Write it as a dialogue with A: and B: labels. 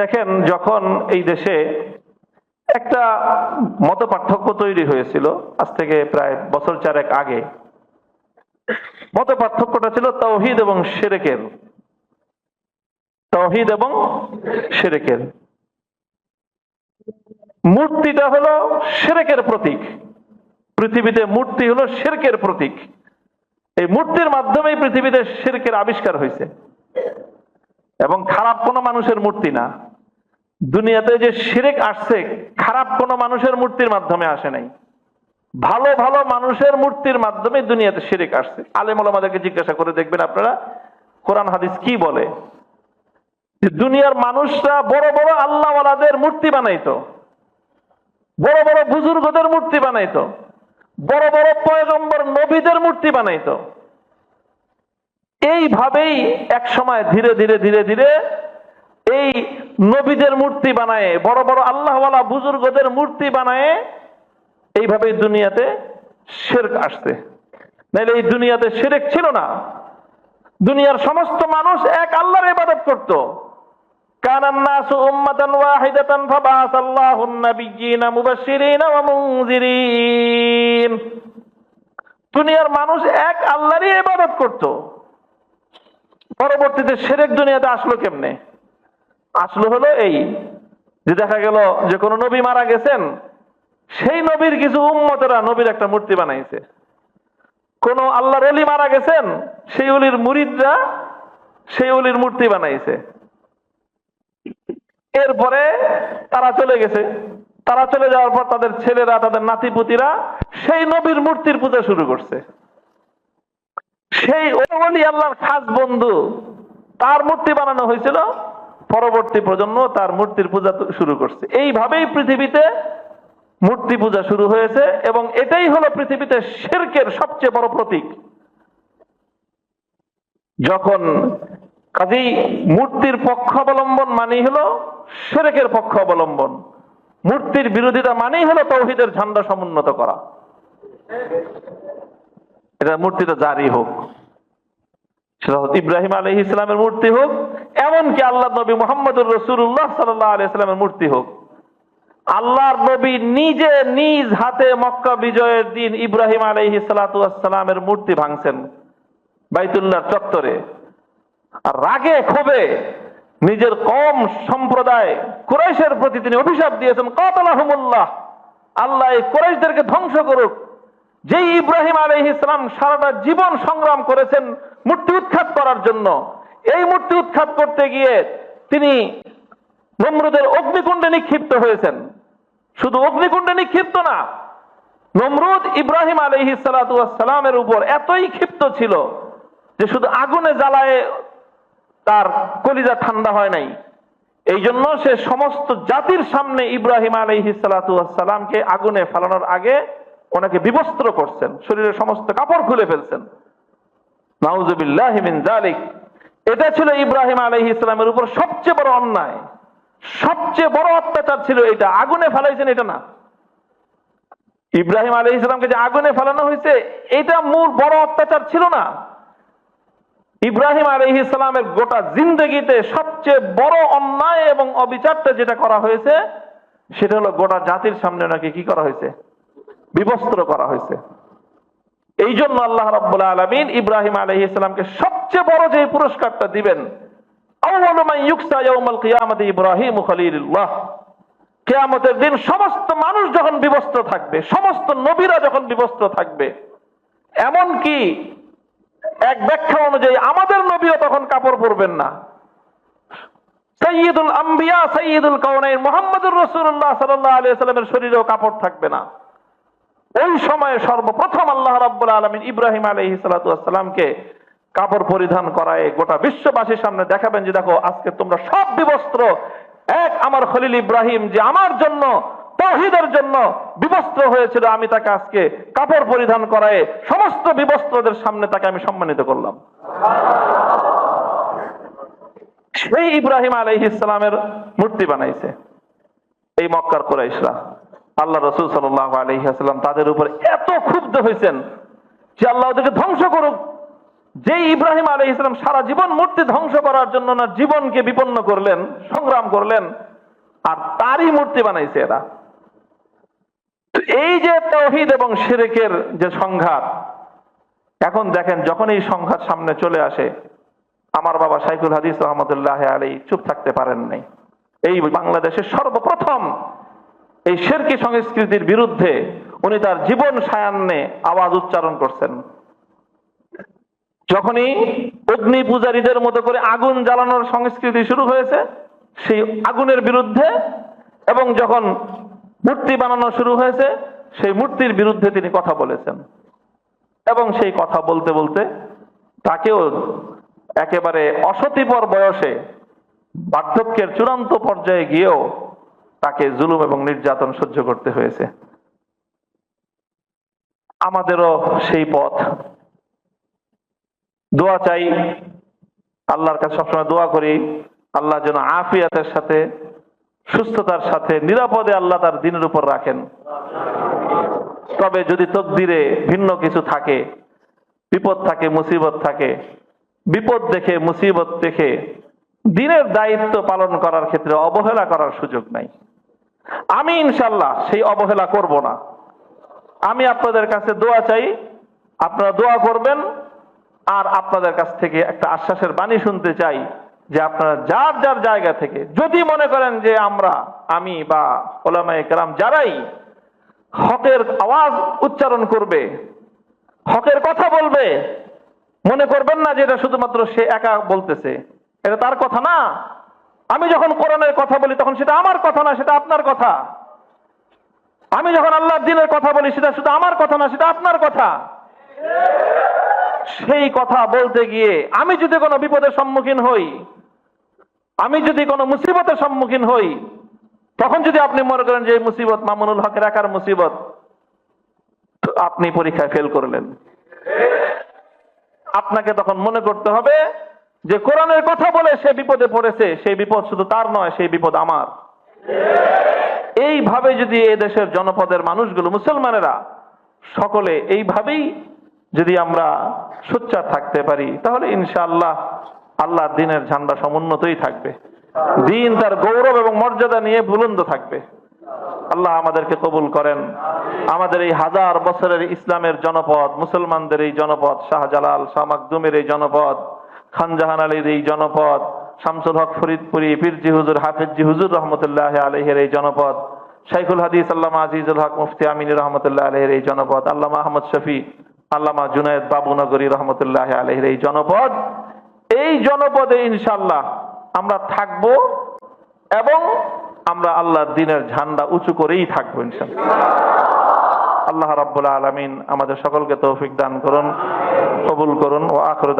A: দেখেন, যখন এই দেশে একটা মত পার্থক্য তৈরি হয়েছিল, আজ থেকে প্রায় বছর চারেক আগে মত পার্থক্যটা ছিল তৌহিদ এবং সেরেকের তৌহিদ এবং সেরেকের মূর্তিটা হলো সেরেকের প্রতীক। পৃথিবীতে মূর্তি হলো শেরকের প্রতীক। এই মূর্তির মাধ্যমেই পৃথিবীতে শেরকের আবিষ্কার হয়েছে। এবং খারাপ কোনো মানুষের মূর্তি না। দুনিয়াতে যে শিরেক আসছে, খারাপ কোনো মানুষের মূর্তির মাধ্যমে আসে নাই। ভালো ভালো মানুষের মূর্তির মাধ্যমে দুনিয়াতে শিরেক আসছে। আলেম আমাদেরকে জিজ্ঞাসা করে দেখবেন আপনারা, কোরআন হাদিস কি বলে? দুনিয়ার মানুষরা বড় বড় আল্লাহওয়ালাদের মূর্তি বানাইতো। বড় বড় বুজুর্গদের মূর্তি বানাইতো। বড় বড় পয়গম্বর নবীদের মূর্তি বানাইতো। এইভাবেই এক সময় ধীরে ধীরে ধীরে ধীরে এই নবীদের মূর্তি বানায়, বড় বড় আল্লাহওয়ালা বুজুর্গদের মূর্তি বানায়, এইভাবেই দুনিয়াতে শেরক আসতে নাহলে এই দুনিয়াতে শেরেক ছিল না। দুনিয়ার সমস্ত মানুষ এক আল্লাহর ইবাদত করত। দুনিয়ার মানুষ এক আল্লাহরই ইবাদত করত। পরবর্তীতে সেরেক দুনিয়াতে আসলো কেমনে? আসলো হলো এই যে দেখা গেল যে কোনো নবী মারা গেছেন, সেই নবীর কিছু উম্মতেরা নবীর একটা মূর্তি বানাইছে। কোন আল্লাহর অলি মারা গেছেন, সেই অলির মুরিদরা সেই অলির মূর্তি বানাইছে। এরপরে তারা চলে গেছে। তারা চলে যাওয়ার পর তাদের ছেলেরা, তাদের নাতিপুতিরা সেই নবীর মূর্তির পূজা শুরু করছে। সেই ওলি আল্লাহর খাস বন্ধু, তার মূর্তি বানানো হয়েছিল। পরবর্তী প্রজন্ম তার মূর্তির পূজা শুরু করছে। এইভাবেই পৃথিবীতে মূর্তি পূজা শুরু হয়েছে এবং এটাই হলো পৃথিবীতে শেরকের সবচেয়ে বড় প্রতীক। যখন কাজেই মূর্তির পক্ষ অবলম্বন মানেই হলো শেরেকের পক্ষ অবলম্বন। মূর্তির বিরোধিতা মানেই হলো তৌহিদের ঝান্ডা সমুন্নত করা। এটা মূর্তিটা জারি হোক, সেটা ইব্রাহিম আলহ ইসলামের মূর্তি হোক, এমনকি আল্লাহ নবী মোহাম্মদুর রসুল্লাহ সাল্লাহ আলি ইসলামের মূর্তি হোক। আল্লাহর নবী নিজে নিজ হাতে মক্কা বিজয়ের দিন ইব্রাহিম আলহি সালাতামের মূর্তি ভাঙছেন বাইতুল্লাহ চত্বরে। আর রাগে ক্ষোভে নিজের কম সম্প্রদায় কুরাইশের প্রতি তিনি অভিশাপ দিয়েছেন, কতলাহমুল্লাহ, আল্লাহ এই কুরাইশদেরকে ধ্বংস করুক। যেই ইব্রাহিম আলহ ইসলাম সারাটা জীবন সংগ্রাম করেছেন মূর্তি উৎখাত করার জন্য। এই মূর্তি উৎখাত করতে গিয়ে তিনি নমরুদের অগ্নিকুণ্ডে নিক্ষিপ্ত হয়েছেন। শুধু অগ্নিকুণ্ডে নিক্ষিপ্ত না, নমরুদ ইব্রাহিম আলহি সালামের উপর এতই ক্ষিপ্ত ছিল যে শুধু আগুনে জ্বালায় তার কলিজা ঠান্ডা হয় নাই। এই জন্য সে সমস্ত জাতির সামনে ইব্রাহিম আলহি সালামকে আগুনে ফালানোর আগে ওনাকে বিবস্ত্র করছেন, শরীরের সমস্ত কাপড় খুলে ফেলছেন। এটা ছিল ইব্রাহিম আলহি ইসলামের উপর সবচেয়ে বড় অন্যায়। সবচেয়ে বড় অত্যাচার ছিল এটা। আগুনে ফেলাইছেন এটা না। ইব্রাহিম আলহ ইসলামকে যে আগুনে ফেলানো হয়েছে, এটা মূল বড় অত্যাচার ছিল না। ইব্রাহিম আলহ ইসলামের গোটা জিন্দগিতে সবচেয়ে বড় অন্যায় এবং অবিচারটা যেটা করা হয়েছে, সেটা হলো গোটা জাতির সামনে ওনাকে কি করা হয়েছে? বিবস্ত্র করা হয়েছে। এই জন্য আল্লাহ রব্বুল্লাহ আলমিন ইব্রাহিম আলহ ইসলামকে সবচেয়ে বড় যে পুরস্কারটা দিবেন ইব্রাহিম কেয়ামতের দিন সমস্ত মানুষ যখন বিবস্ত্র থাকবে, সমস্ত নবীরা যখন বিবস্ত্র থাকবে এমন কি এক ব্যাখ্যা অনুযায়ী আমাদের নবীও তখন কাপড় পরবেন না। সৈয়দুল আম্বিয়া সৈয়দুল কৌনাইন মোহাম্মদুর রসুল্লাহ সাল্লাহ আলিয়া সাল্লামের শরীরেও কাপড় থাকবে না। ওই সময়ে সর্বপ্রথম আল্লাহ রাব্বুল আলমিন ইব্রাহিম আলহি সালাতামকে কাপড় পরিধান করায় গোটা বিশ্ববাসীর সামনে দেখাবেন যে দেখো, আজকে তোমরা সব বিবস্ত্র, এক আমার খলিল ইব্রাহিম যে আমার জন্য, তহিদের জন্য বিবস্ত্র হয়েছিল, আমি তাকে আজকে কাপড় পরিধান করায় সমস্ত বিবস্ত্রদের সামনে তাকে আমি সম্মানিত করলাম। সেই ইব্রাহিম আলহ ইসলামের মূর্তি বানাইছে এই মক্কার কোরাইশরা। আল্লাহ রসুল সাল্লাহ আলহিহাস্লাম তাদের উপর এত ক্ষুব্ধ হয়েছেন যে আল্লাহ ওদেরকে ধ্বংস করুক। যে ইব্রাহিম আলী ইসলাম সারা জীবন মূর্তি ধ্বংস করার জন্য না জীবনকে বিপন্ন করলেন, সংগ্রাম করলেন, আর তারই মূর্তি বানাইছে এরা। এই যে তৌহিদ এবং শিরেকের যে সংঘাত, এখন দেখেন যখন এই সংঘাত সামনে চলে আসে, আমার বাবা সাইকুল হাদিস রহমতুল্লাহ আলী চুপ থাকতে পারেন নাই। এই বাংলাদেশের সর্বপ্রথম এই শেরকি সংস্কৃতির বিরুদ্ধে উনি তার জীবন সায়ান্নে আওয়াজ উচ্চারণ করছেন। যখনই অগ্নি পূজারীদের মতো করে আগুন জ্বালানোর সংস্কৃতি শুরু হয়েছে, সেই আগুনের বিরুদ্ধে এবং যখন মূর্তি বানানো শুরু হয়েছে, সেই মূর্তির বিরুদ্ধে তিনি কথা বলেছেন। এবং সেই কথা বলতে বলতে তাকেও একেবারে অসতিপর বয়সে বার্ধক্যের চূড়ান্ত পর্যায়ে গিয়েও তাকে জুলুম এবং নির্যাতন সহ্য করতে হয়েছে। আমাদেরও সেই পথ। দোয়া চাই আল্লাহর কাছে সবসময় দোয়া করি, আল্লাহ যেন আফিয়াতের সাথে, সুস্থতার সাথে, নিরাপদে আল্লাহ তার দিনের উপর রাখেন। তবে যদি তকদিরে ভিন্ন কিছু থাকে, বিপদ থাকে, মুসিবত থাকে, বিপদ দেখে, মুসিবত দেখে দিনের দায়িত্ব পালন করার ক্ষেত্রে অবহেলা করার সুযোগ নাই। আমি ইনশাল্লাহ সেই অবহেলা করব না। আমি আপনাদের কাছে দোয়া চাই, আপনারা দোয়া করবেন, আর আপনাদের কাছ থেকে একটা আশ্বাসের বাণী শুনতে চাই যে আপনারা যার যার জায়গা থেকে, যদি মনে করেন যে আমরা, আমি বা ওলামায়ে কেরাম যারাই হকের আওয়াজ উচ্চারণ করবে, হকের কথা বলবে, মনে করবেন না যে এটা শুধুমাত্র সে একা বলতেছে, এটা তার কথা না। আমি যখন কোরআনের কথা বলি, তখন সেটা আমার কথা না, সেটা আপনার কথা। আমি যখন আল্লাহর দিনের কথা বলি, সেটা শুধু আমার কথা না, সেটা আপনার কথা। সেই কথা বলতে গিয়ে আমি যদি কোনো বিপদের সম্মুখীন হই, আমি যদি কোনো মুসিবতের সম্মুখীন হই, তখন যদি আপনি মনে করেন যে মুসিবত মামুনুল হকের একার মুসিবত আপনি পরীক্ষায় ফেল করলেন। আপনাকে তখন মনে করতে হবে যে কোরআনের কথা বলে সে বিপদে পড়েছে, সেই বিপদ শুধু তার নয়, সেই বিপদ আমার। এইভাবে যদি এ দেশের জনপদের মানুষগুলো, মুসলমানেরা সকলে এইভাবেই যদি আমরা সোচ্চার থাকতে পারি, তাহলে ইনশাআল্লাহ আল্লাহর দিনের ঝান্ডা সমুন্নতই থাকবে। দিন তার গৌরব এবং মর্যাদা নিয়ে বুলন্দ থাকবে। আল্লাহ আমাদেরকে কবুল করেন। আমাদের এই হাজার বছরের ইসলামের জনপদ, মুসলমানদের এই জনপদ, শাহজালাল, শাহ মাকদুমের এই জনপদ খানজাহান আলীর এই জনপদ, শামসুল হক ফরিদপুরি, পীরজি হুজুর হাফিজি হুজুর রহমতুল্লাহ আলহের এই জনপদ, শাইখুল হাদিস আল্লামা আজিজুল হক মুফতি আমিনী রহমতুল্লাহ আলহের এই জনপদ, আল্লামা আহমদ শফি, আল্লামা জুনায়দ বাবুনগরী রহমতুল্লাহ আলহের এই জনপদ। এই জনপদে ইনশাল্লাহ আমরা থাকব এবং আমরা আল্লাহর দিনের ঝান্ডা উঁচু করেই থাকব ইনশাল্লাহ আল্লাহ রাব্বুল আলামিন আমাদের সকলকে তৌফিক দান করুন, কবুল করুন ও আখর